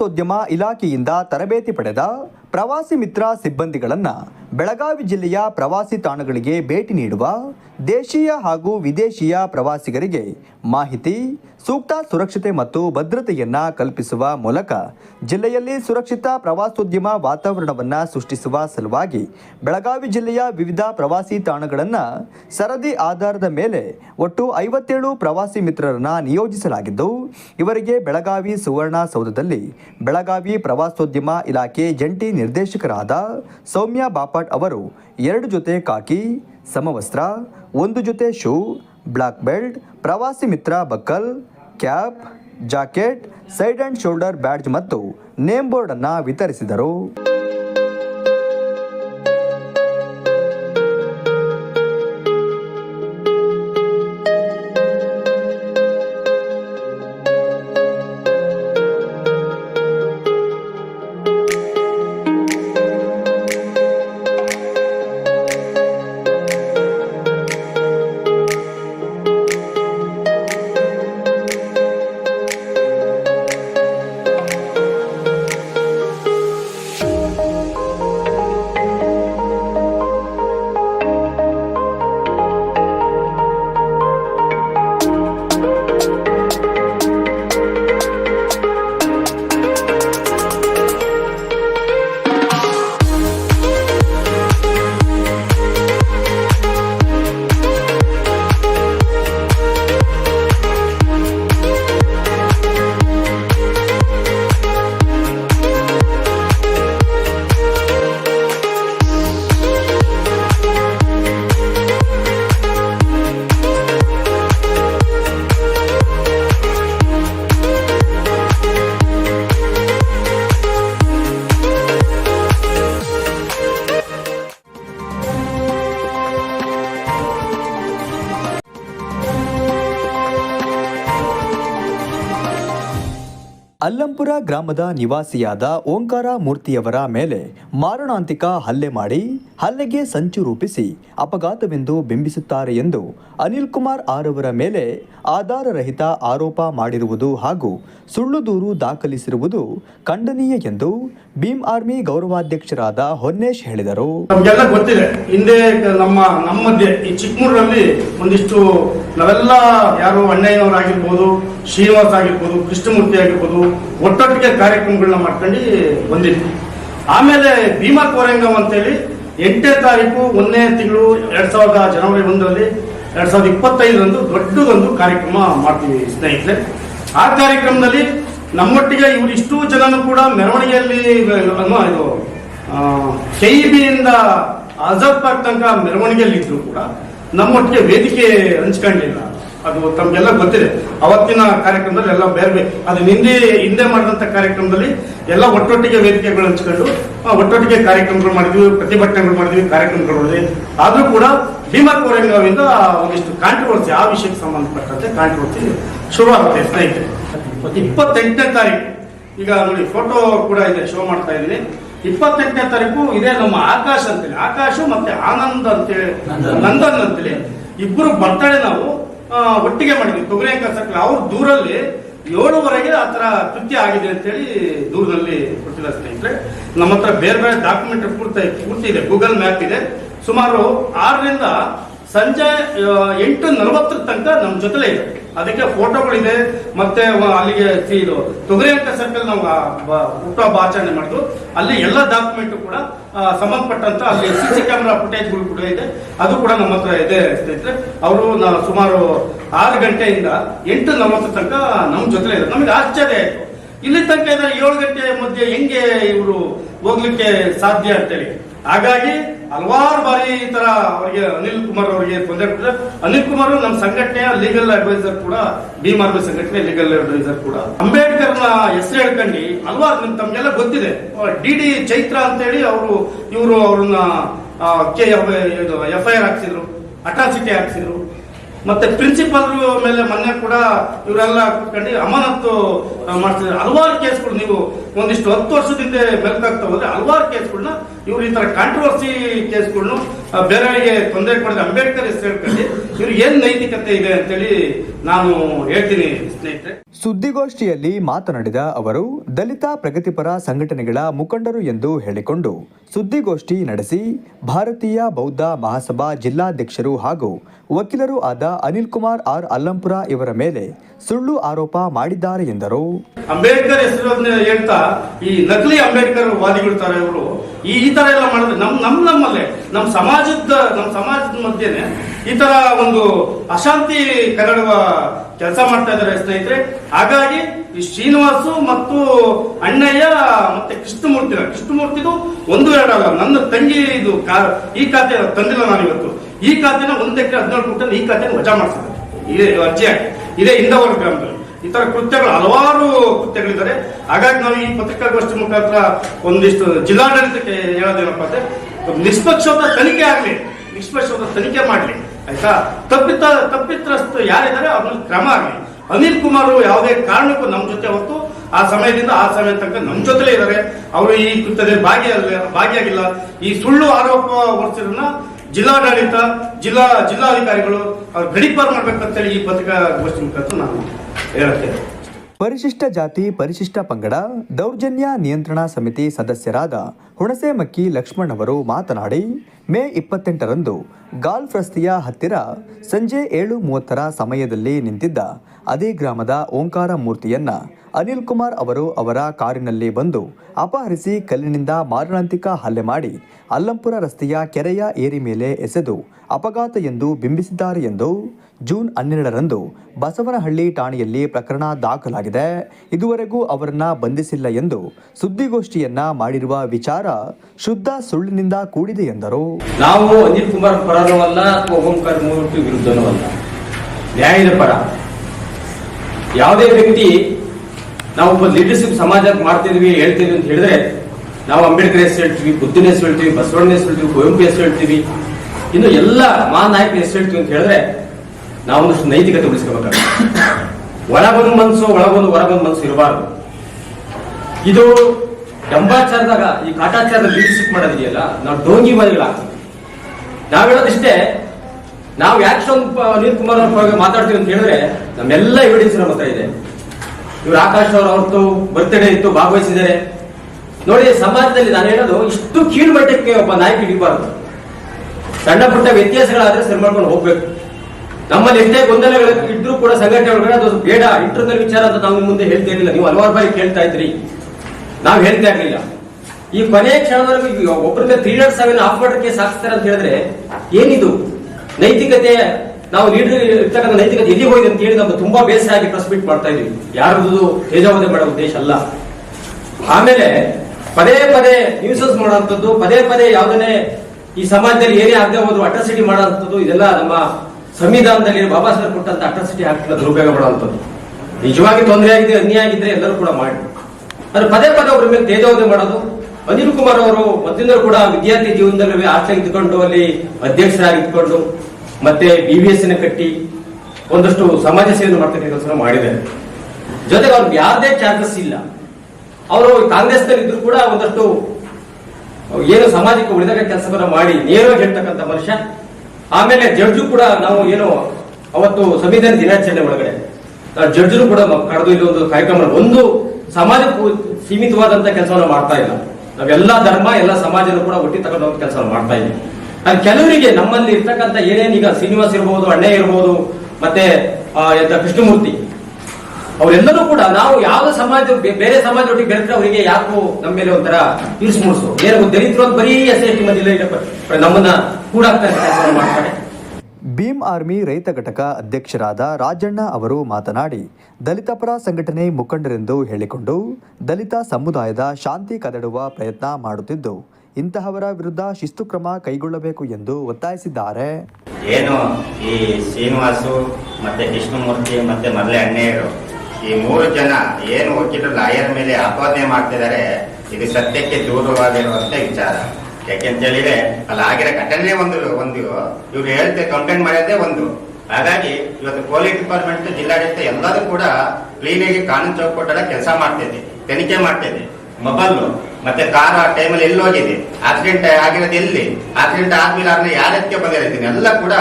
ಪ್ರವಾಸೋದ್ಯಮ ಇಲಾಖೆಯಿಂದ ತರಬೇತಿ ಪಡೆದ ಪ್ರವಾಸಿ ಮಿತ್ರ ಸಿಬ್ಬಂದಿಗಳನ್ನು ಬೆಳಗಾವಿ ಜಿಲ್ಲೆಯ ಪ್ರವಾಸಿ ತಾಣಗಳಿಗೆ ಭೇಟಿ ನೀಡುವ ದೇಶೀಯ ಹಾಗೂ ವಿದೇಶಿಯ ಪ್ರವಾಸಿಗರಿಗೆ ಮಾಹಿತಿ, ಸೂಕ್ತ ಸುರಕ್ಷತೆ ಮತ್ತು ಭದ್ರತೆಯನ್ನು ಕಲ್ಪಿಸುವ ಮೂಲಕ ಜಿಲ್ಲೆಯಲ್ಲಿ ಸುರಕ್ಷಿತ ಪ್ರವಾಸೋದ್ಯಮ ವಾತಾವರಣವನ್ನು ಸೃಷ್ಟಿಸುವ ಸಲುವಾಗಿ ಬೆಳಗಾವಿ ಜಿಲ್ಲೆಯ ವಿವಿಧ ಪ್ರವಾಸಿ ತಾಣಗಳನ್ನು ಸರದಿ ಆಧಾರದ ಮೇಲೆ ಒಟ್ಟು ಐವತ್ತೇಳು ಪ್ರವಾಸಿ ಮಿತ್ರರನ್ನು ನಿಯೋಜಿಸಲಾಗಿದ್ದು, ಇವರಿಗೆ ಬೆಳಗಾವಿ ಸುವರ್ಣ ಸೌಧದಲ್ಲಿ ಬೆಳಗಾವಿ ಪ್ರವಾಸೋದ್ಯಮ ಇಲಾಖೆ ಜಂಟಿ ನಿರ್ದೇಶಕರಾದ ಸೌಮ್ಯ ಬಾಪಟ್ ಅವರು ಎರಡು ಜೊತೆ ಕಾಕಿ ಸಮವಸ್ತ್ರ, ಒಂದು ಜೊತೆ shoe, black belt, Pravasi Mitra, buckle, cap, jacket, side and shoulder badge ಮತ್ತು ನೇಮ್ ಬೋರ್ಡನ್ನು ವಿತರಿಸಿದರು. ಅಲ್ಲಂಪುರ ಗ್ರಾಮದ ನಿವಾಸಿಯಾದ ಓಂಕಾರ ಮೂರ್ತಿಯವರ ಮೇಲೆ ಮಾರಣಾಂತಿಕ ಹಲ್ಲೆ ಮಾಡಿ ಹಲ್ಲೆಗೆ ಸಂಚು ರೂಪಿಸಿ ಅಪಘಾತವೆಂದು ಬಿಂಬಿಸುತ್ತಾರೆ ಎಂದು ಅನಿಲ್ ಕುಮಾರ್ ಆರವರ ಮೇಲೆ ಆಧಾರರಹಿತ ಆರೋಪ ಮಾಡಿರುವುದು ಹಾಗೂ ಸುಳ್ಳು ದೂರು ದಾಖಲಿಸಿರುವುದು ಖಂಡನೀಯ ಎಂದು ಭೀಮ್ ಆರ್ಮಿ ಗೌರವಾಧ್ಯಕ್ಷರಾದ ಹೊನ್ನೇಶ್ ಹೇಳಿದರು. ಗೊತ್ತಿದೆ. ಹಿಂದೆ ನಮ್ಮ ನಮ್ಮ ಈ ಚಿಕ್ಕಮೂರಲ್ಲಿ ಒಂದಿಷ್ಟು ನಾವೆಲ್ಲ ಯಾರು ಅಣ್ಣಯ್ಯನವರಾಗಿರ್ಬೋದು, ಶ್ರೀನಿವಾಸ್ ಆಗಿರ್ಬೋದು ಆಗಿರ್ಬೋದು ಒಟ್ಟೊಟ್ಟಿಗೆ ಕಾರ್ಯಕ್ರಮಗಳನ್ನ ಮಾಡ್ಕೊಂಡು ಬಂದಿದ್ವಿ. ಆಮೇಲೆ ಭೀಮಾ ಕೋರಂಗಂ ಅಂತೇಳಿ ಎಂಟನೇ ತಾರೀಕು ಒಂದನೇ ತಿಂಗಳು ಎರಡ್ ಸಾವಿರದ ಜನವರಿ ಒಂದರಲ್ಲಿ ಎರಡ್ ಸಾವಿರದ ಇಪ್ಪತ್ತೈದರಂದು ದೊಡ್ಡದೊಂದು ಕಾರ್ಯಕ್ರಮ ಮಾಡ್ತೀವಿ ಸ್ನೇಹಿತರೆ. ಆ ಕಾರ್ಯಕ್ರಮದಲ್ಲಿ ನಮ್ಮೊಟ್ಟಿಗೆ ಇವರಿಷ್ಟು ಜನನು ಕೂಡ ಮೆರವಣಿಗೆಯಲ್ಲಿ ಇದು ಕೆ ಇಂದ ಆಜಾದ್ ಮೆರವಣಿಗೆಯಲ್ಲಿ ಇದ್ರು ಕೂಡ ನಮ್ಮೊಟ್ಟಿಗೆ ವೇದಿಕೆ ಹಂಚ್ಕೊಂಡಿಲ್ಲ. ಅದು ತಮ್ಗೆಲ್ಲ ಗೊತ್ತಿದೆ. ಅವತ್ತಿನ ಕಾರ್ಯಕ್ರಮದಲ್ಲಿ ಎಲ್ಲ ಬೇರೆ ಬೇರೆ ಅದು ಹಿಂದೆ ಹಿಂದೆ ಮಾಡಿದಂತ ಕಾರ್ಯಕ್ರಮದಲ್ಲಿ ಎಲ್ಲ ಒಟ್ಟೊಟ್ಟಿಗೆ ವೇದಿಕೆಗಳು ಹಂಚ್ಕೊಂಡು ಒಟ್ಟೊಟ್ಟಿಗೆ ಕಾರ್ಯಕ್ರಮಗಳು ಮಾಡಿದ್ವಿ ಪ್ರತಿಭಟನೆಗಳು ಮಾಡಿದ್ವಿ ಕಾರ್ಯಕ್ರಮಗಳು ಮಾಡಿದ್ವಿ. ಆದರೂ ಕೂಡ ಭೀಮಾ ಕೋರೆಂಗಾವಿಂದ ಒಂದಿಷ್ಟು ಕಾಂಟ್ರವರ್ಸಿ ಆ ವಿಷಯಕ್ಕೆ ಸಂಬಂಧಪಟ್ಟಂತೆ ಕಾಂಟ್ರವರ್ಸಿ ಶುರುವಾಗುತ್ತೆ ಸ್ನೇಹಿತರೆ. ಇಪ್ಪತ್ತೆಂಟನೇ ತಾರೀಕು ಈಗ ನೋಡಿ ಫೋಟೋ ಕೂಡ ಇದೆ ಶೋ ಮಾಡ್ತಾ ಇದ್ದೀನಿ. ಇಪ್ಪತ್ತೆಂಟನೇ ತಾರೀಕು ಇದೇ ನಮ್ಮ ಆಕಾಶ ಅಂತೇಳಿ. ಆಕಾಶ ಮತ್ತೆ ಆನಂದ್ ಅಂತೇಳಿ ನಂದನ್. ಅಂತೇಳಿ. ಇಬ್ಬರು ಬರ್ತಾಳೆ ನಾವು. ಒಟ್ಟಿಗೆ ಮಾಡಿದ್ವಿ. ತೊಗರಿಯಂಕ ಸರ್ಕಲ್ ಅವ್ರ ದೂರಲ್ಲಿ ಏಳುವರೆಗೆ ಆ ಥರ ಕೃತ್ಯ ಆಗಿದೆ ಅಂತೇಳಿ ದೂರದಲ್ಲಿ ಕೊಟ್ಟಿಲ್ಲ ಸ್ನೇಹಿತರೆ. ನಮ್ಮ ಹತ್ರ ಬೇರೆ ಬೇರೆ ಡಾಕ್ಯುಮೆಂಟ್ ಪೂರ್ತಿ ಪೂರ್ತಿ ಇದೆ. ಗೂಗಲ್ ಮ್ಯಾಪ್ ಇದೆ. ಸುಮಾರು ಆರರಿಂದ ಸಂಜೆ ಎಂಟು ನಲವತ್ತರ ತನಕ ನಮ್ಮ ಜೊತೆಲೇ ಇದೆ. ಅದಕ್ಕೆ ಫೋಟೋಗಳಿದೆ. ಮತ್ತೆ ಅಲ್ಲಿಗೆ ಇದು ತೊಗರಿಯಂಕ ಸರ್ಕಲ್ ನಾವು ಹುಟ್ಟು ಹಬ್ಬ ಹುಟ್ಟುಹಬ್ಬ ಆಚರಣೆ ಮಾಡಿದ್ವು. ಅಲ್ಲಿ ಎಲ್ಲ ಡಾಕ್ಯುಮೆಂಟ್ ಕೂಡ ಸಂಬಂಧಪಟ್ಟಂತ ಅಲ್ಲಿ ಸಿ ಸಿ ಕ್ಯಾಮೆರಾ ಫುಟೇಜ್ಗಳು ಕೂಡ ಇದೆ. ಅದು ಕೂಡ ನಮ್ಮ ಹತ್ರ ಇದೆ ಸ್ನೇಹಿತರೆ. ಅವರು ಸುಮಾರು ಆರು ಗಂಟೆಯಿಂದ ಎಂಟು ನಲವತ್ತು ತನಕ ನಮ್ಮ ಜೊತೆ ಇದೆ ನಮಗೆ ಆಶ್ಚರ್ಯ ಆಯ್ತು. ಇಲ್ಲಿ ತನಕ ಏಳು ಗಂಟೆ ಮಧ್ಯೆ ಹೆಂಗೆ ಇವರು ಹೋಗ್ಲಿಕ್ಕೆ ಸಾಧ್ಯ ಅಂತೇಳಿ. ಹಾಗಾಗಿ ಹಲವಾರು ಬಾರಿ ಈ ತರ ಅವರಿಗೆ ಅನಿಲ್ ಕುಮಾರ್ ಅವರಿಗೆ ತೊಂದರೆ ಕೊಟ್ಟರೆ ಅನಿಲ್ ಕುಮಾರ್ ನಮ್ಮ ಸಂಘಟನೆಯ ಲೀಗಲ್ ಅಡ್ವೈಸರ್ ಕೂಡ ಭೀಮಾರ್ಮಿ ಸಂಘಟನೆ ಲೀಗಲ್ ಅಡ್ವೈಸರ್ ಕೂಡ. ಅಂಬೇಡ್ಕರ್ನ ಹೆಸರು ಹೇಳ್ಕೊಂಡು, ಹಲವಾರು ನಿಮ್ ತಮ್ಗೆಲ್ಲ ಗೊತ್ತಿದೆ. ಡಿ ಡಿ ಚೈತ್ರ ಅಂತೇಳಿ ಅವರು, ಇವರು ಅವ್ರನ್ನ ಕೆ ಎಫ್ ಐ ಆರ್ ಹಾಕ್ಸಿದ್ರು ಅಟಾಸಿಟಿ ಹಾಕ್ಸಿದ್ರು. ಮತ್ತೆ ಪ್ರಿನ್ಸಿಪಲ್ ಮೇಲೆ ಮೊನ್ನೆ ಕೂಡ ಇವರೆಲ್ಲ ಕೂತ್ಕೊಂಡು ಅಮಾನತ್ತು ಮಾಡ್ತಿದ್ರು ಹಲವಾರು ಕೇಸ್ಗಳು ನೀವು ಒಂದಿಷ್ಟು ಹತ್ತು ವರ್ಷದಿಂದ ಮೆಲ್ಕಾಗ್ತಾ ಹೋದ್ರೆ ಹಲವಾರು ಕೇಸ್ಗಳನ್ನ ಇವ್ರು ಈ ತರ ಕಾಂಟ್ರವರ್ಸಿ ಕೇಸ್ಗಳನ್ನು ಬೇರೆಯವರಿಗೆ ತೊಂದರೆ ಕೊಡದೆ ಅಂಬೇಡ್ಕರ್ ಹೆಸರು ಹೇಳ್ಕೊಂಡು ಇವ್ರಿಗೆ ಏನ್ ನೈತಿಕತೆ ಇದೆ ಅಂತೇಳಿ ನಾನು ಹೇಳ್ತೀನಿ ಸ್ನೇಹಿತರೆ. ಸುದ್ದಿಗೋಷ್ಠಿಯಲ್ಲಿ ಮಾತನಾಡಿದ ಅವರು ದಲಿತ ಪ್ರಗತಿಪರ ಸಂಘಟನೆಗಳ ಮುಖಂಡರು ಎಂದು ಹೇಳಿಕೊಂಡು ಸುದ್ದಿಗೋಷ್ಠಿ ನಡೆಸಿ ಭಾರತೀಯ ಬೌದ್ಧ ಮಹಾಸಭಾ ಜಿಲ್ಲಾಧ್ಯಕ್ಷರು ಹಾಗೂ ವಕೀಲರು ಆದ ಅನಿಲ್ ಕುಮಾರ್ ಆರ್ ಅಲ್ಲಂಪುರ ಇವರ ಮೇಲೆ ಸುಳ್ಳು ಆರೋಪ ಮಾಡಿದ್ದಾರೆ ಎಂದರು. ಅಂಬೇಡ್ಕರ್ ಹೆಸರು ಹೇಳ್ತಾ ಈ ನಕಲಿ ಅಂಬೇಡ್ಕರ್ ವಾದಿಗಳು ಇವರು. ಈ ಈ ತರ ಎಲ್ಲ ಮಾಡಿದ್ರೆ ನಮ್ ನಮ್ ನಮ್ಮಲ್ಲೇ, ನಮ್ ಸಮಾಜದ ನಮ್ ಸಮಾಜದ ಮಧ್ಯೆನೆ ಈ ತರ ಒಂದು ಅಶಾಂತಿ ಕರಡುವ ಕೆಲಸ ಮಾಡ್ತಾ ಇದ್ದಾರೆ ಸ್ನೇಹಿತರೆ. ಹಾಗಾಗಿ ಈ ಶ್ರೀನಿವಾಸು ಮತ್ತು ಅಣ್ಣಯ್ಯ ಮತ್ತೆ ಕೃಷ್ಣಮೂರ್ತಿ, ಕೃಷ್ಣಮೂರ್ತಿದು ಒಂದು ಎರಡಲ್ಲ ನನ್ನ ತಂಗಿ ಇದು ಈ ಖಾತೆ ತಂದಿಲ್ಲ ನಾನು ಇವತ್ತು ಈ ಖಾತೆನ ಒಂದಕ್ಕೆ ಎಕರೆ ಹದಿನೇಳು ಈ ಖಾತೆನ ವಜಾ ಮಾಡಿಸಿದ್ದಾರೆ. ಇದೇ ಅರ್ಜಿ ಇದೇ ಇಂದವರ ಗ್ರಾಮದಲ್ಲಿ. ಈ ತರ ಕೃತ್ಯಗಳು ಹಲವಾರು ಕೃತ್ಯಗಳಿದ್ದಾರೆ. ಹಾಗಾಗಿ ನಾವು ಈ ಪತ್ರಿಕಾಗೋಷ್ಠಿ ಮುಖಾಂತರ ಒಂದಿಷ್ಟು ಜಿಲ್ಲಾಡಳಿತಕ್ಕೆ ಹೇಳೋದೇನಪ್ಪ ಅಂದ್ರೆ ನಿಷ್ಪಕ್ಷವಾದ ತನಿಖೆ ಆಗಲಿ ನಿಷ್ಪಕ್ಷಪಾತ ತನಿಖೆ ಮಾಡಲಿ, ಆಯ್ತಾ? ತಪ್ಪಿತ, ತಪ್ಪಿತಸ್ಥ ಯಾರಿದ್ದಾರೆ ಅವ್ರ ಕ್ರಮ ಆಗಲಿ. ಅನಿಲ್ ಕುಮಾರ್ ಯಾವುದೇ ಕಾರಣಕ್ಕೂ ನಮ್ಮ ಜೊತೆ ಹೊತ್ತು, ಆ ಸಮಯದಿಂದ ಆ ಸಮಯ ತನಕ ನಮ್ಮ ಜೊತೆಲೇ ಇದ್ದಾರೆ. ಅವರು ಈ ಕೃತ್ಯದಲ್ಲಿ ಭಾಗಿಯಾಗಿಲ್ಲ ಭಾಗಿಯಾಗಿಲ್ಲ. ಈ ಸುಳ್ಳು ಆರೋಪ ಹೊರಿಸಿರೋದನ್ನ ಜಿಲ್ಲಾಡಳಿತ, ಜಿಲ್ಲಾ, ಜಿಲ್ಲಾಧಿಕಾರಿಗಳು ಅವ್ರು ಗಡಿಪಾರು ಮಾಡ್ಬೇಕಂತೇಳಿ ಈ ಪತ್ರಿಕಾಗೋಷ್ಠಿ ಮುಖಾಂತರ ನಾನು ಹೇಳುತ್ತೇನೆ. ಪರಿಶಿಷ್ಟ ಜಾತಿ, ಪರಿಶಿಷ್ಟ ಪಂಗಡ, ದೌರ್ಜನ್ಯ ನಿಯಂತ್ರಣ ಸಮಿತಿ ಸದಸ್ಯರಾದ ಹುಣಸೇಮಕ್ಕಿ ಲಕ್ಷ್ಮಣ್ ಅವರು ಮಾತನಾಡಿ, ಮೇ ಇಪ್ಪತ್ತೆಂಟರಂದು ಗಾಲ್ಫ್ ರಸ್ತೆಯ ಹತ್ತಿರ ಸಂಜೆ ಏಳು ಮೂವತ್ತರ ಸಮಯದಲ್ಲಿ ನಿಂತಿದ್ದ ಅದೇ ಗ್ರಾಮದ ಓಂಕಾರ ಮೂರ್ತಿಯನ್ನ ಅನಿಲ್ ಕುಮಾರ್ ಅವರು ಅವರ ಕಾರಿನಲ್ಲಿ ಬಂದು ಅಪಹರಿಸಿ ಕಲ್ಲಿನಿಂದ ಮಾರಣಾಂತಿಕ ಹಲ್ಲೆ ಮಾಡಿ ಅಲ್ಲಂಪುರ ರಸ್ತೆಯ ಕೆರೆಯ ಏರಿ ಮೇಲೆ ಎಸೆದು ಅಪಘಾತ ಎಂದು ಬಿಂಬಿಸಿದ್ದಾರೆ ಎಂದು ಜೂನ್ ಹನ್ನೆರಡರಂದು ಬಸವನಹಳ್ಳಿ ಠಾಣೆಯಲ್ಲಿ ಪ್ರಕರಣ ದಾಖಲಾಗಿದೆ. ಇದುವರೆಗೂ ಅವರನ್ನ ಬಂಧಿಸಿಲ್ಲ ಎಂದು ಸುದ್ದಿಗೋಷ್ಠಿಯನ್ನ ಮಾಡಿರುವ ವಿಚಾರ ಶುದ್ಧ ಸುಳ್ಳಿನಿಂದ ಕೂಡಿದೆ ಎಂದರು. ನಾವು ಅನಿಲ್ ಕುಮಾರ್ ಪರವಲ್ಲ ಓಂಕಾರ ಮೂರ್ತಿ ವಿರುದ್ಧನೂ ನ್ಯಾಯದ ಪರ. ಯಾವುದೇ ವ್ಯಕ್ತಿ ನಾವು ಒಬ್ಬ ಲೀಡರ್ಶಿಪ್ ಸಮಾಜ ಮಾಡ್ತಿದ್ವಿ ಹೇಳ್ತೀವಿ ಅಂತ ಹೇಳಿದ್ರೆ, ನಾವು ಅಂಬೇಡ್ಕರ್ ಹೆಸರು ಹೇಳ್ತೀವಿ, ಬುದ್ಧನ ಹೆಸರು ಹೇಳ್ತೀವಿ ಬಸವಣ್ಣ ಹೆಸರು ಹೇಳ್ತೀವಿ ಕುವೆಂಪು ಹೆಸರು ಹೇಳ್ತೀವಿ. ಇನ್ನು ಎಲ್ಲ ಮಹಾನಾಯಕನ ಹೆಸರು ಹೇಳ್ತೀವಿ ಅಂತ ಹೇಳಿದ್ರೆ ನಾವೊಂದಷ್ಟು ನೈತಿಕತೆ ಉಳಿಸ್ಕೋಬೇಕಾಗುತ್ತೆ. ಒಳಗೊಂದು ಮನಸ್ಸು, ಒಳಗೊಂದು ಹೊರಗೊಂದು ಮನಸ್ಸು ಇರಬಾರ್ದು. ಇದು ಡಂಬಾಚಾರದಾಗ, ಈ ಕಾಟಾಚಾರದ ಲೀಡರ್ಶಿಪ್ ಮಾಡೋದಿದೆಯಲ್ಲ, ನಾವು ಡೋಂಗಿ ಡೋಂಗಿವಾದಿಗಳಾಗ್ತೀವಿ ನಾವು ಹೇಳೋದಿಷ್ಟೇ ನಾವು ಯಾಕೆ ಅನಿಲ್ ಕುಮಾರ್ ಅವ್ರ ಮಾತಾಡ್ತೀವಿ ಅಂತ ಹೇಳಿದ್ರೆ, ನಮ್ಮೆಲ್ಲ ಎವಿಡೆನ್ಸ್ ನಮ್ಮ ಹತ್ರ ಇದೆ. ಇವ್ರು ಆಕಾಶ್ ಅವ್ರ ಅವ್ರದ್ದು ಬರ್ತ್ಡೇ ಇತ್ತು, ಭಾಗವಹಿಸಿದ್ದಾರೆ. ನೋಡಿ, ಸಮಾಜದಲ್ಲಿ ನಾನು ಹೇಳೋದು, ಇಷ್ಟು ಕೀಳು ಮಟ್ಟಕ್ಕೆ ಒಬ್ಬ ನಾಯಕ ಹಿಡಿಬಾರದು ಸಣ್ಣ ಪುಟ್ಟ ವ್ಯತ್ಯಾಸಗಳಾದ್ರೆ ಸರಿ ಮಾಡ್ಕೊಂಡು ಹೋಗ್ಬೇಕು. ನಮ್ಮಲ್ಲಿ ಎಷ್ಟೇ ಗೊಂದಲಗಳು ಇದ್ರೂ ಕೂಡ ಸಂಘಟನೆ ಒಳಗಡೆ ಅದು ಬೇಡ. ಇಂಟರ್ನಲ್ ವಿಚಾರ ಅಂತ ನಾವು ಮುಂದೆ ಹೇಳ್ತಾ ಇರಲಿಲ್ಲ. ನೀವು ಹಲವಾರು ಬಾರಿ ಕೇಳ್ತಾ ಇದ್ರಿ. ನಾವು ಹೇಳ್ತಾ ಇರಲಿಲ್ಲ. ಈ ಕೊನೆಯ ಕ್ಷಣದಲ್ಲಿ ಒಬ್ಬರಿಂದ three hundred seven of case ಹಾಕ್ಸ್ತಾರೆ ಅಂತ ಹೇಳಿದ್ರೆ ಏನಿದು? ನೈತಿಕತೆ ನಾವು ಲೀಡರ್ ಇರ್ತಕ್ಕಂಥ ನೈತಿಕತೆ ಎಲ್ಲಿ ಹೋಗಿದೆ ಅಂತ ಹೇಳಿ ನಮ್ಗೆ ತುಂಬಾ ಬೇಸರ ಆಗಿ ಪ್ರೆಸ್ ಮಾಡ್ತಾ ಇದೀವಿ ಯಾರದು ತೇಜಾವಧಿ ಮಾಡೋ ಉದ್ದೇಶ ಅಲ್ಲ. ಆಮೇಲೆ ಪದೇ ಪದೇ ನ್ಯೂಸಸ್ ಮಾಡುವಂಥದ್ದು, ಪದೇ ಪದೇ ಯಾವುದನ್ನೇ ಈ ಸಮಾಜದಲ್ಲಿ ಏನೇ ಆಗದೆ ಹೋದ್ರು ಅಟ್ರಾಸಿಟಿ ಮಾಡುವಂಥದ್ದು, ಇದೆಲ್ಲ ನಮ್ಮ ಸಂವಿಧಾನದಲ್ಲಿ ಬಾಬಾ ಸಾಹೇಬ್ ಕೊಟ್ಟಂತ ಅಟ್ರಾಸಿಟಿ ಹಾಕ್ತಿಲ್ಲ ದುರುಪಯೋಗ ಮಾಡುವಂಥದ್ದು. ನಿಜವಾಗಿ ತೊಂದರೆ ಆಗಿದೆ ಅನ್ಯಾಯ ಆಗಿದ್ರೆ ಎಲ್ಲರೂ ಕೂಡ ಮಾಡಿ ಆದ್ರೆ ಪದೇ ಪದೇ ಅವ್ರ ಮೇಲೆ ತೇಜಾವಧಿ ಮಾಡೋದು, ಅನಿಲ್ ಕುಮಾರ್ ಅವರು ಮೊದಲಿಂದಲೂ ಕೂಡ ವಿದ್ಯಾರ್ಥಿ ಜೀವನದಲ್ಲಿ ಆಚೆ ಇದ್ದುಕೊಂಡು ಅಲ್ಲಿ ಅಧ್ಯಕ್ಷರಾಗಿ ಇದ್ಕೊಂಡು ಮತ್ತೆ ಬಿ ಬಿ ಎಸ್ ಕಟ್ಟಿ ಒಂದಷ್ಟು ಸಮಾಜ ಸೇವೆ ಮಾಡ್ತಕ್ಕಂಥ ಕೆಲಸ ಮಾಡಿದ್ದಾರೆ. ಜೊತೆಗೆ ಅವ್ರಿಗೆ ಯಾವುದೇ ಚಾನ್ಸಸ್ ಇಲ್ಲ. ಅವರು ಕಾಂಗ್ರೆಸ್ನಲ್ಲಿ ಇದ್ರು ಕೂಡ ಒಂದಷ್ಟು ಏನು ಸಮಾಜಕ್ಕೆ ಉಳಿದಾಗ ಕೆಲಸವನ್ನ ಮಾಡಿ ನೇರವಾಗಿ ಹೇಳ್ತಕ್ಕಂಥ ಮನುಷ್ಯ. ಆಮೇಲೆ ಜಡ್ಜು ಕೂಡ ನಾವು ಏನು ಅವತ್ತು ಸಂವಿಧಾನ ದಿನಾಚರಣೆ ಒಳಗಡೆ ಜಡ್ಜರು ಕೂಡ ಕರೆದು ಇಲ್ಲಿ ಒಂದು ಕಾರ್ಯಕ್ರಮ ಒಂದು ಸಮಾಜ ಸೀಮಿತವಾದಂತ ಕೆಲಸವನ್ನು ಮಾಡ್ತಾ ಇಲ್ಲ. ನಾವೆಲ್ಲ ಧರ್ಮ, ಎಲ್ಲ ಸಮಾಜನೂ ಕೂಡ ಒಟ್ಟಿ ತಗೊಂಡು ಕೆಲಸ ಮಾಡ್ತಾ ಇದ್ದೀವಿ. ಕೆಲವರಿಗೆ ನಮ್ಮಲ್ಲಿ ಇರ್ತಕ್ಕಂಥ ಏನೇನೀಗ ಶ್ರೀನಿವಾಸ್ ಇರ್ಬೋದು, ಅಣ್ಣೆ ಇರ್ಬೋದು, ಮತ್ತೆ ಎಂತ ಕೃಷ್ಣಮೂರ್ತಿ, ಅವರೆಲ್ಲರೂ ಕೂಡ ನಾವು ಯಾವ ಸಮಾಜ ಬೇರೆ ಸಮಾಜದೊಟ್ಟಿಗೆ ಬೆರೆತ್ರೆ ಅವರಿಗೆ ಯಾಕೋ ನಮ್ಮ ಮೇಲೆ ಒಂಥರ ಇರಿಸು ಮೂಡಿಸು ಏನು ದಲಿತರು ಅಂತ ಬರೀ ಎಸ್ ಟಿ ಮಂದಿ ನಮ್ಮನ್ನ ಕೂಡ ಮಾಡ್ತಾರೆ ಭೀಮ್ ಆರ್ಮಿ ರೈತ ಘಟಕ ಅಧ್ಯಕ್ಷರಾದ ರಾಜಣ್ಣ ಅವರು ಮಾತನಾಡಿ ದಲಿತ ಪರ ಸಂಘಟನೆ ಮುಖಂಡರೆಂದು ಹೇಳಿಕೊಂಡು ದಲಿತ ಸಮುದಾಯದ ಶಾಂತಿ ಕದಡುವ ಪ್ರಯತ್ನ ಮಾಡುತ್ತಿದ್ದು ಇಂತಹವರ ವಿರುದ್ಧ ಶಿಸ್ತು ಕ್ರಮ ಕೈಗೊಳ್ಳಬೇಕು ಎಂದು ಒತ್ತಾಯಿಸಿದ್ದಾರೆ. ಏನು ಈ ಶ್ರೀನಿವಾಸು ಮತ್ತೆ ವಿಷ್ಣುಮೂರ್ತಿ ಮತ್ತೆ ಮರಳೆ ಅಣ್ಣೆಯರು ಈ ಮೂರು ಜನ ಏನು ವಕೀಲರು ಲಾಯರ್ ಮೇಲೆ ಆಪಾದನೆ ಮಾಡ್ತಿದ್ದಾರೆ, ಇದು ಸತ್ಯಕ್ಕೆ ದೂರವಾಗಿರುವಂತ ವಿಚಾರ. ಯಾಕೆಂತ ಹೇಳಿದ್ರೆ ಅಲ್ಲಿ ಆಗಿರೋ ಘಟನೆ ಒಂದು ಒಂದು, ಇವ್ರು ಹೇಳ್ತೆ ಕಂಪ್ಲೇಂಟ್ ಮಾಡೋದೇ ಒಂದು. ಹಾಗಾಗಿ ಇವತ್ತು ಪೊಲೀಸ್ ಡಿಪಾರ್ಟ್ಮೆಂಟ್, ಜಿಲ್ಲಾಡಳಿತ ಎಲ್ಲರೂ ಕೂಡ ಕ್ಲೀನಾಗಿ ಕಾನೂನು ಚೌಕಟ್ಟಲ್ಲ ಕೆಲಸ ಮಾಡ್ತಿದೆ, ತನಿಖೆ ಮಾಡ್ತಿದೆ. ಮೊಬೈಲ್ ಮತ್ತೆ ಕಾರ್ ಆ ಟೈಮಲ್ಲಿ ಎಲ್ಲಿ ಹೋಗಿದೆ? ಆಕ್ಸಿಡೆಂಟ್ ಆಗಿರೋದು ಎಲ್ಲಿ? ಆಕ್ಸಿಡೆಂಟ್ ಆದ್ಮೇಲೆ ಅದನ್ನ ಯಾರಕ್ಕೆ ಬಗೆಹರಿತೀನಿ ಎಲ್ಲ ಕೂಡ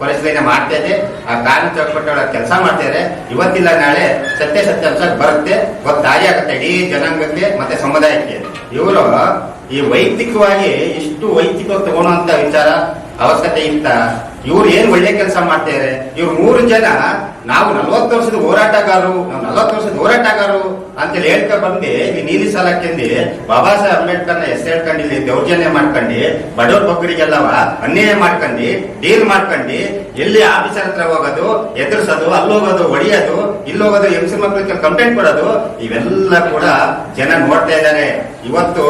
ಪರಿಶೀಲನೆ ಮಾಡ್ತಾ ಇದೆ. ಆ ಕಾನೂನು ಚೌಕಟ್ಟೊಳ ಕೆಲಸ ಮಾಡ್ತಾರೆ ಇವತ್ತಿಲ್ಲ, ನಾಳೆ ಸತ್ಯ ಸತ್ಯಾಂಶ ಬರುತ್ತೆ. ಗೊತ್ತಾಗಿ ಆಗುತ್ತೆ ಇಡೀ ಜನಾಂಗಕ್ಕೆ ಮತ್ತೆ ಸಮುದಾಯಕ್ಕೆ. ಇವರು ಈ ವೈಯಕ್ತಿಕವಾಗಿ ಇಷ್ಟು ವೈಯಕ್ತಿಕವಾಗಿ ತಗೊಳ್ಳುವಂತ ವಿಚಾರ ಅವಶ್ಯಕತೆ ಇತ್ತ? ಇವ್ರು ಏನ್ ಒಳ್ಳೆ ಕೆಲಸ ಮಾಡ್ತಾರೆ ಇವ್ರು ಮೂರು ಜನ, ನಾವು ನಲ್ವತ್ತು ವರ್ಷದ ಹೋರಾಟಗಾರರು, ನಾವು ನಲ್ವತ್ತು ವರ್ಷದ ಹೋರಾಟಗಾರರು ಅಂತೇಳಿ ಹೇಳ್ಕೊಂಡ್ ಬಂದು ಈ ನೀಲಿ ಸಾಲಕ್ಕೆಂದು ಬಾಬಾ ಸಾಹೇಬ್ ಅಂಬೇಡ್ಕರ್ನ ಹೆಸರು ಹೇಳ್ಕೊಂಡು ಇಲ್ಲಿ ದೌರ್ಜನ್ಯ ಮಾಡ್ಕೊಂಡು, ಬಡವ್ರ ಬಗ್ಗರಿಗೆಲ್ಲವ ಅನ್ಯಾಯ ಮಾಡ್ಕೊಂಡು, ಡೀಲ್ ಮಾಡ್ಕೊಂಡು, ಎಲ್ಲಿ ಆಫೀಸರ್ ಹತ್ರ ಹೋಗೋದು, ಎದುರಿಸೋದು, ಅಲ್ಲೋಗೋದು ಹೊಡಿಯೋದು ಇಲ್ಲಿ ಎಂ ಸಿ ಮಕ್ಕಳಿಗೆ ಕಂಪ್ಲೇಂಟ್ ಕೊಡೋದು, ಇವೆಲ್ಲ ಕೂಡ ಜನ ನೋಡ್ತಾ ಇದ್ದಾರೆ. ಇವತ್ತು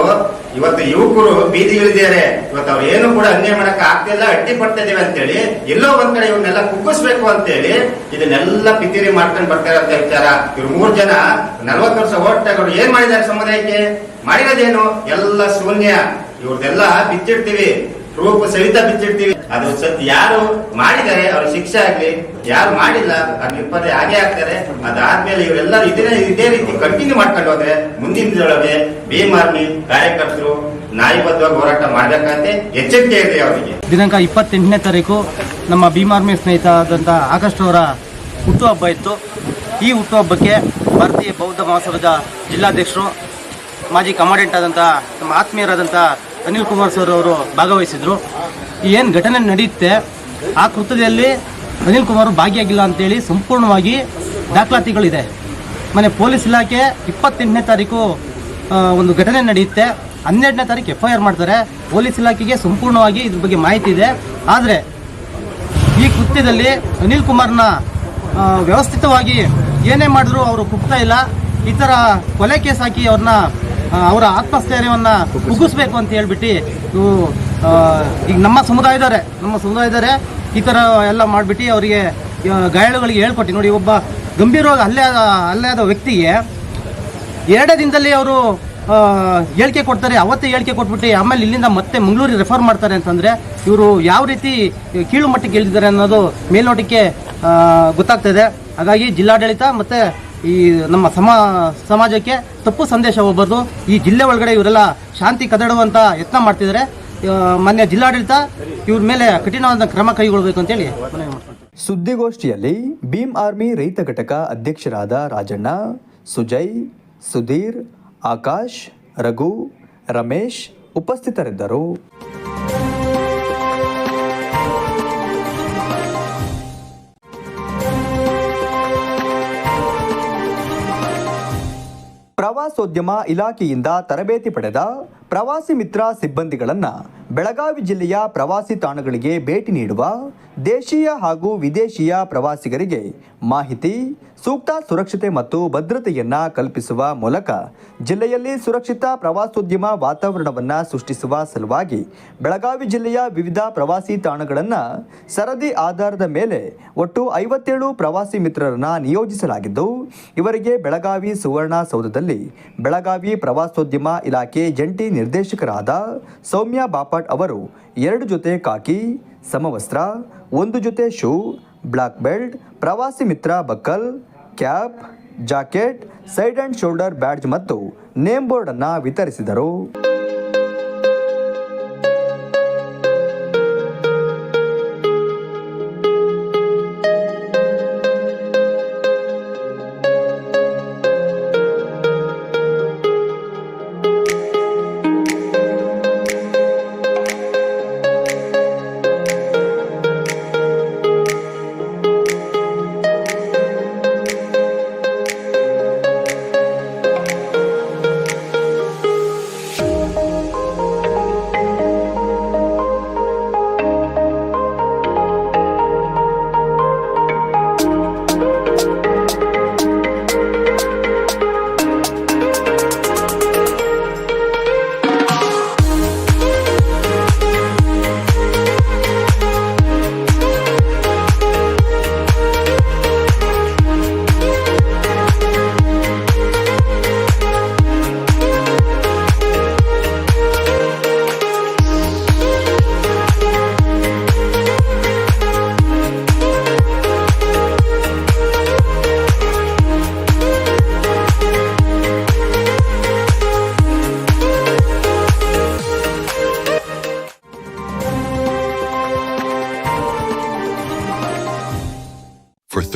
ಇವತ್ತು ಯುವಕರು ಬೀದಿಗಿಳಿದಿದ್ದಾರೆ. ಇವತ್ತು ಅವ್ರು ಏನು ಕೂಡ ಅನ್ಯಾಯ ಮಾಡಕ್ ಆಗ್ತಿಲ್ಲ ಅಡ್ಡಿ ಪಡ್ತಾ ಇದೀವಿ ಅಂತೇಳಿ, ಎಲ್ಲೋ ಒಂದ್ ಕಡೆ ಇವನ್ನೆಲ್ಲ ಕುಗ್ಗಿಸ್ಬೇಕು ಅಂತೇಳಿ, ಇದನ್ನೆಲ್ಲ ಪಿತಿರಿ ಮಾಡ್ಕೊಂಡು ಬರ್ತಾರೆ ಅಂತ ವಿಚಾರ. ಇವ್ರು ಮೂರ್ ಜನ ನಲ್ವತ್ತು ವರ್ಷ ಓಟ್ಟಾಗರು ಏನ್ ಮಾಡಿದ್ದಾರೆ ಸಮುದಾಯಕ್ಕೆ? ಮಾಡಿರೋದೇನು? ಎಲ್ಲ ಶೂನ್ಯ. ಇವ್ರದೆಲ್ಲ ಬಿಚ್ಚಿಡ್ತೀವಿ. ಪ್ರೂಫ್ ಸಹಿತ ಬಿಚ್ಚಿಡ್ತೀವಿ. ಅದು ಸತ್ ಯಾರು ಮಾಡಿದ್ದಾರೆ ಅವ್ರ ಶಿಕ್ಷೆ ಆಗ್ಲಿ, ಯಾರು ಮಾಡಿಲ್ಲ, ಅದ್ ನಿರ್ಪದೆ ಹಾಗೆ ಆಗ್ತಾರೆ ಅದಾದ್ಮೇಲೆ ಇವರೆಲ್ಲರೂ ಇದೇ ಇದೇ ರೀತಿ ಕಂಟಿನ್ಯೂ ಮಾಡ್ಕೊಂಡು ಹೋದ್ರೆ ಮುಂದಿನ ದಿನದೊಳಗೆ ಭೀಮ್ ಆರ್ಮಿ ಕಾರ್ಯಕರ್ತರು ನ್ಯಾಯಬದ್ಧವಾಗಿ ಹೋರಾಟ ಮಾಡ್ಬೇಕಂತೆ ಎಚ್ಚರಿಕೆ ಇದೆ ಅವರಿಗೆ. ದಿನಾಂಕ ಇಪ್ಪತ್ತೆಂಟನೇ ತಾರೀಕು ನಮ್ಮ ಭೀಮಾರ್ಮಿ ಸ್ನೇಹಿತ ಆದಂಥ ಆಗಸ್ಟ್ ಅವರ ಹುಟ್ಟುಹಬ್ಬ ಇತ್ತು. ಈ ಹುಟ್ಟುಹಬ್ಬಕ್ಕೆ ಭಾರತೀಯ ಬೌದ್ಧ ಮಹಾಸಭಾದ ಜಿಲ್ಲಾಧ್ಯಕ್ಷರು, ಮಾಜಿ ಕಮಾಂಡೆಂಟ್ ಆದಂಥ ನಮ್ಮ ಆತ್ಮೀಯರಾದಂಥ ಅನಿಲ್ ಕುಮಾರ್ ಸರ್ ಅವರು ಭಾಗವಹಿಸಿದ್ರು. ಏನು ಘಟನೆ ನಡೆಯುತ್ತೆ, ಆ ಕೃತ್ಯದಲ್ಲಿ ಅನಿಲ್ ಕುಮಾರ್ ಭಾಗಿಯಾಗಿಲ್ಲ ಅಂತೇಳಿ ಸಂಪೂರ್ಣವಾಗಿ ದಾಖಲಾತಿಗಳಿದೆ. ಮನೆ ಪೊಲೀಸ್ ಇಲಾಖೆ ಇಪ್ಪತ್ತೆಂಟನೇ ತಾರೀಕು ಒಂದು ಘಟನೆ ನಡೆಯುತ್ತೆ. ಹನ್ನೆರಡನೇ ತಾರೀಕು ಎಫ್ ಐ ಆರ್ ಮಾಡ್ತಾರೆ. ಪೊಲೀಸ್ ಇಲಾಖೆಗೆ ಸಂಪೂರ್ಣವಾಗಿ ಇದ್ರ ಬಗ್ಗೆ ಮಾಹಿತಿ ಇದೆ. ಆದರೆ ಈ ಕೃತ್ಯದಲ್ಲಿ ಅನಿಲ್ ಕುಮಾರ್ನ ವ್ಯವಸ್ಥಿತವಾಗಿ ಏನೇ ಮಾಡಿದ್ರು ಅವರು ಕುಗ್ತಾ ಇಲ್ಲ. ಈ ಥರ ಕೊಲೆ ಕೇಸ್ ಹಾಕಿ ಅವ್ರನ್ನ ಅವರ ಆತ್ಮಸ್ಥೈರ್ಯವನ್ನು ಕುಗ್ಗಿಸ್ಬೇಕು ಅಂತ ಹೇಳ್ಬಿಟ್ಟು ಈಗ ನಮ್ಮ ಸಮುದಾಯದವರೇ ನಮ್ಮ ಸಮುದಾಯದವರೇ ಈ ಥರ ಎಲ್ಲ ಮಾಡಿಬಿಟ್ಟು ಅವರಿಗೆ ಗಾಯಾಳುಗಳಿಗೆ ಹೇಳ್ಕೊಟ್ಟು. ನೋಡಿ, ಒಬ್ಬ ಗಂಭೀರವಾಗಿ ಅಲ್ಲೇ ಹಲ್ಲೆ ಆದ ವ್ಯಕ್ತಿಗೆ ಎರಡೇ ದಿನದಲ್ಲಿ ಅವರು ಹೇಳಿಕೆ ಕೊಡ್ತಾರೆ. ಅವತ್ತೇ ಹೇಳಿಕೆ ಕೊಟ್ಬಿಟ್ಟು ಆಮೇಲೆ ಇಲ್ಲಿಂದ ಮತ್ತೆ ಮಂಗಳೂರಿಗೆ ರೆಫರ್ ಮಾಡ್ತಾರೆ ಅಂತಂದರೆ ಇವರು ಯಾವ ರೀತಿ ಕೀಳು ಮಟ್ಟಕ್ಕೆ ಇಳಿದಿದ್ದಾರೆ ಅನ್ನೋದು ಮೇಲ್ನೋಟಕ್ಕೆ ಗೊತ್ತಾಗ್ತದೆ ಹಾಗಾಗಿ ಜಿಲ್ಲಾಡಳಿತ ಮತ್ತು ಈ ನಮ್ಮ ಸಮ ಸಮಾಜಕ್ಕೆ ತಪ್ಪು ಸಂದೇಶ ಹೋಗ್ಬಾರ್ದು. ಈ ಜಿಲ್ಲೆ ಒಳಗಡೆ ಇವರೆಲ್ಲ ಶಾಂತಿ ಕದಡುವಂತ ಯತ್ನ ಮಾಡ್ತಿದ್ದಾರೆ. ಮಾನ್ಯ ಜಿಲ್ಲಾಡಳಿತ ಇವ್ರ ಮೇಲೆ ಕಠಿಣವಾದ ಕ್ರಮ ಕೈಗೊಳ್ಳಬೇಕು ಅಂತೇಳಿ ಸುದ್ದಿಗೋಷ್ಠಿಯಲ್ಲಿ ಭೀಮ್ ಆರ್ಮಿ ರೈತ ಘಟಕ ಅಧ್ಯಕ್ಷರಾದ ರಾಜಣ್ಣ, ಸುಜಯ್, ಸುಧೀರ್, ಆಕಾಶ್, ರಘು, ರಮೇಶ್ ಉಪಸ್ಥಿತರಿದ್ದರು. ಪ್ರವಾಸೋದ್ಯಮ ಇಲಾಖೆಯಿಂದ ತರಬೇತಿ ಪಡೆದ ಪ್ರವಾಸಿ ಮಿತ್ರ ಸಿಬ್ಬಂದಿಗಳನ್ನು ಬೆಳಗಾವಿ ಜಿಲ್ಲೆಯ ಪ್ರವಾಸಿ ತಾಣಗಳಿಗೆ ಭೇಟಿ ನೀಡುವ ದೇಶೀಯ ಹಾಗೂ ವಿದೇಶಿಯ ಪ್ರವಾಸಿಗರಿಗೆ ಮಾಹಿತಿ, ಸೂಕ್ತ ಸುರಕ್ಷತೆ ಮತ್ತು ಭದ್ರತೆಯನ್ನು ಕಲ್ಪಿಸುವ ಮೂಲಕ ಜಿಲ್ಲೆಯಲ್ಲಿ ಸುರಕ್ಷಿತ ಪ್ರವಾಸೋದ್ಯಮ ವಾತಾವರಣವನ್ನು ಸೃಷ್ಟಿಸುವ ಸಲುವಾಗಿ ಬೆಳಗಾವಿ ಜಿಲ್ಲೆಯ ವಿವಿಧ ಪ್ರವಾಸಿ ತಾಣಗಳನ್ನು ಸರದಿ ಆಧಾರದ ಮೇಲೆ ಒಟ್ಟು ಐವತ್ತೇಳು ಪ್ರವಾಸಿ ಮಿತ್ರರನ್ನ ನಿಯೋಜಿಸಲಾಗಿದ್ದು, ಇವರಿಗೆ ಬೆಳಗಾವಿ ಸುವರ್ಣ ಸೌಧದಲ್ಲಿ ಬೆಳಗಾವಿ ಪ್ರವಾಸೋದ್ಯಮ ಇಲಾಖೆ ಜಂಟಿ ನಿರ್ದೇಶಕರಾದ ಸೌಮ್ಯ ಬಾಪಟ್ ಅವರು ಎರಡು ಜೊತೆ ಕಾಕಿ, ಸಮವಸ್ತ್ರ, ಒಂದು ಜೊತೆ shoe, black belt, Pravasi Mitra buckle, cap, jacket, side and shoulder badge ಮತ್ತು ನೇಮ್ ಬೋರ್ಡನ್ನು ವಿತರಿಸಿದರು.